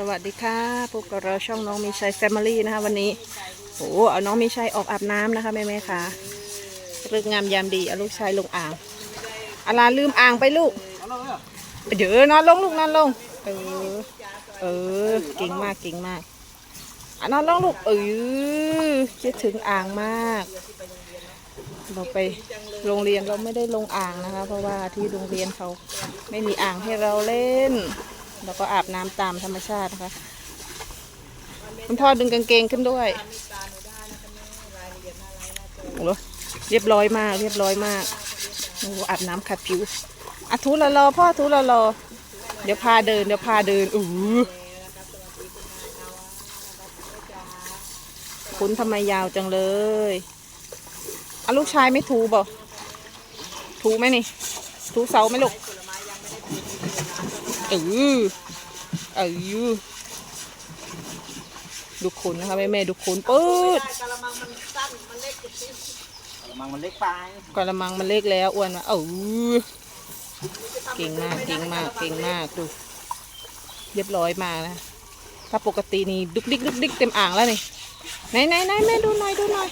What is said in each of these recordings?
สวัสดีค่ะพบกับเราช่องน้องมีชัยแฟมิลี่นะคะ วันนี้โอ้เอาน้องมีชัยออกอาบน้ำนะคะแม่แม่ๆค่ะเรื่องงามยามดีเอาลูกชายลงอ่างอาลาลืมอ่างไปลูกเดี๋ยวนอนลงลูกนอนลงเออเออเก่งมากเก่งมากอะนอนลงลูกเออคิดถึงอ่างมาก เราไปโรงเรียนเราไม่ได้ลงอ่างนะคะ เพราะว่าที่โรงเรียนเขาไม่มีอ่างให้เราเล่น แล้วก็อาบน้ำตามธรรมชาตินะคะ คุณพ่อดึงกางเกงขึ้นด้วยโอ้เรียบร้อยมาก เรียบร้อยมากโอ้อาบน้ำขัดผิวอะทูละรอพ่อทูละรอ เดี๋ยวพาเดิน เดี๋ยวพาเดินอู้คุณทำไมยาวจังเลยอะลูกชายไม่ถูบอกถูไหมนี่ ถูเสาไหมลูก เออเออดูขนนะคะแม่แม่ๆดูขนปืดกระมังมันสั้นมันเล็กจุดที่กระมังมันเล็กไปกระมังมันเล็กแล้วอ้วนมาเออเก่งมากเก่งมากเก่งมากดูเรียบร้อยมากนะถ้าปกตินี่ดุกดิกดุกดิกเต็มอ่างแล้วนี่ไหนไหนไหนแม่ดูหน่อยดูหน่อย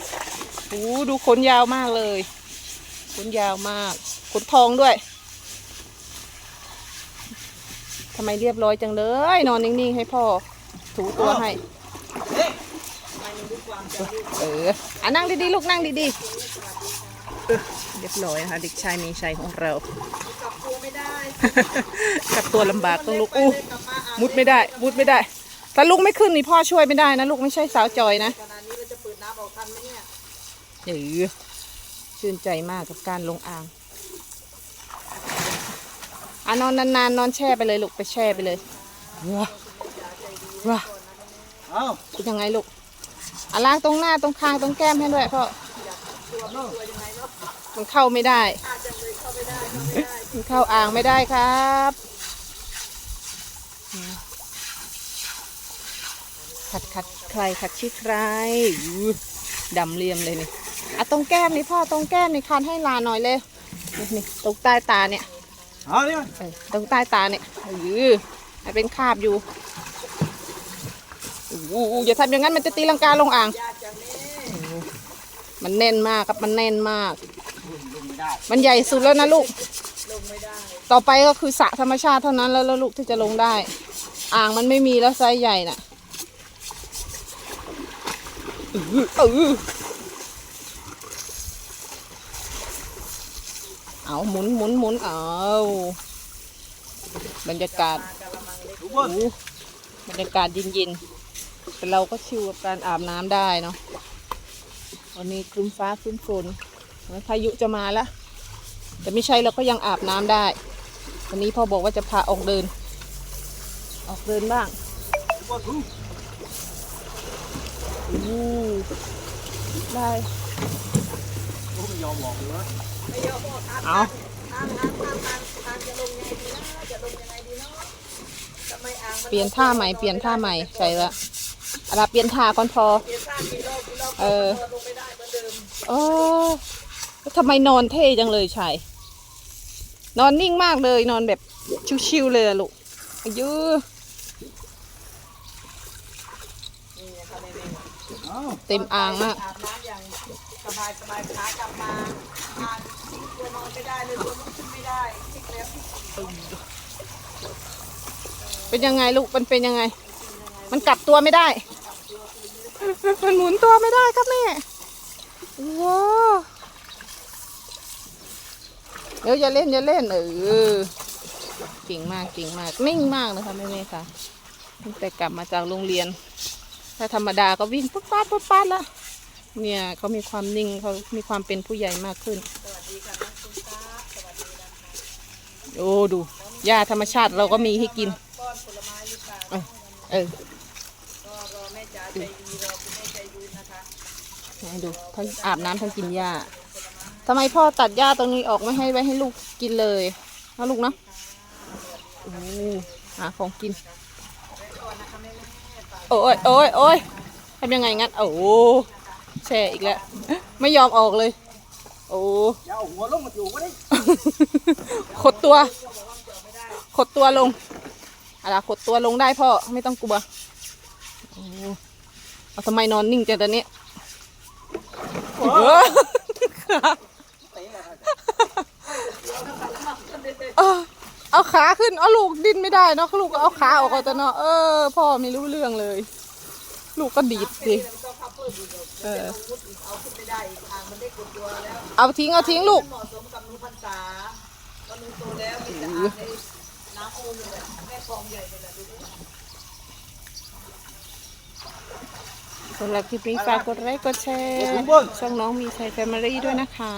โอ้ดูขนยาวมากเลยขนยาวมากขนทองด้วย ทำไมเรียบร้อยจังเลย นอนนิ่งๆให้พ่อถูตัวให้เอออะนั่งดีๆลูกนั่งดีๆเรียบร้อยนะคะเด็กชายมีชัยของเรากลับตัวไม่ได้กลับตัวลำบากต้องลุกอู้มุดไม่ได้มุดไม่ได้ถ้าลุกไม่ขึ้นนี่พ่อช่วยไม่ได้นะลูกไม่ใช่สาวจอยนะขณะนี้เราจะเปิดน้ำออกทันไหมเนี่ยเออชื่นใจมากกับการลงอ่าง อะนอนนานๆนอนแช่ไปเลยลูกไปแช่ไปเลยว้าว้าเอ้าเป็นยังไงลูกอะล้างตรงหน้าตรงคางตรงแก้มให้ด้วยพ่อมันเข้าไม่ได้ มันเข้าอ่างไม่ได้ครับขัดขัดใครขัดชื่อใครอู้ดำเรียมเลยนี่อะตรงแก้มนี่พ่อตรงแก้มนี่คันให้ลาหน่อยเลยนี่นี่ตรงใต้ตาเนี่ย เอาเนี่ยเออตรงใต้ตาเนี่ยเออให้เป็นคราบอยู่อู้หูอย่าทำอย่างนั้นมันจะตีลังกาลงอ่างโอ้มันแน่นมากครับมันแน่นมาก มันใหญ่สุดแล้วนะลูก ต่อไปก็คือสระธรรมชาติเท่านั้นแล้วแล้วลูกที่จะลงได้ อ่างมันไม่มีแล้วไซส์ใหญ่น่ะอื้อเออ เอาหมุนหมุนหมุนเอาบรรยากาศทุกคนโอ้บรรยากาศเย็นๆแต่เราก็ชิวกับการอาบน้ำได้เนาะวันนี้ครึ้มฟ้าครึ้มฝนเหมือนพายุจะมาแล้วแต่ไม่ใช่เราก็ยังอาบน้ำได้ วันนี้พ่อบอกว่าจะพาออกเดิน ออกเดินบ้างทุ กคนทุกอู้ได้คนไม่ยอมบอกเลยเอาทางทางทางทางทางจะลงยังไงดีนะจะลงยังไงดีเนาะทำไมอ่างมันเปลี่ยนท่าใหม่เปลี่ยนท่าใหม่ใช่ละอะไรเปลี่ยนท่าก่อนพอ เปลี่ยนท่ากี่รอบกี่รอบเออลงไม่ได้เหมือนเดิมโอ้แล้วทำไมนอนเท่จังเลยชัยนอนนิ่งมากเลยนอนแบบชิวๆเลยอะลูกอายุเอ้าเต็มอ่างมากอาบน้ำอย่าง สบายสบายขากลับมาอ่างตัวนอนไม่ได้เลยตัวลุกขึ้นไม่ได้พลิกแล้วพลิกอีกเป็นยังไงลูกมันเป็นยังไง มันกลับตัวไม่ได้ มันหมุนตัวไม่ได้ครับแม่ว้าเดี๋ยวอย่าเล่นอย่าเล่นเออเก่งมากเก่งมากนิ่งมากเลยค่ะแม่ๆค่ะตั้งแต่กลับมาจากโรงเรียน ถ้าธรรมดาก็วิ่งปุ๊บปั๊บปุ๊บปั๊บแล้ว เนี่ยเขามีความนิ่งเขามีความเป็นผู้ใหญ่มากขึ้น โอ้ดูหญ้าธรรมชาติเราก็มีให้กิน เออเออก็รอแม่จ๋าใจดีรอคุณแม่ใจดีนะคะให้ดูทั้งอาบน้ำทั้งกินหญ้าทำไมพ่อตัดหญ้าตรงนี้ออกไม่ให้ไว้ให้ลูกกินเลยนะลูกนะโอ้หาของกิน โอ้ยโอ้ยโอ้ยทำยังไงงั้นโอ้ แช่อีกแล้ว ไม่ยอมออกเลย โอ้อย่าเอาหัวลงมาอยู่ก็ได้ขดตัว ขดตัวลงอะไรขดตัวลงได้พ่อ ไม่ต้องกลัวโอ้เอาทำไมนอนนิ่งจังตอนนี้เออเออเอาขาขึ้น เอาลูกดิ้นไม่ได้เนาะลูกก็เอาขาออกเอาแต่เนาะเออพ่อไม่รู้เรื่องเลย ลูกก็ดีดสิ เออเอาขึ้นไม่ได้อีกอ่างมันได้กดตัวแล้วเอาทิ้งเอาทิ้งลูก เหมาะสมกับหนูพรรษาตอนหนูโตแล้วมีแต่อ่างในน้ำโอ่งเลยแหละแม่กองใหญ่เลยแหละดูดิสำหรับคลิปนี้ฝากกดไลค์กดแชร์ช่องน้องมีชัยแฟมิลี่ด้วยนะคะ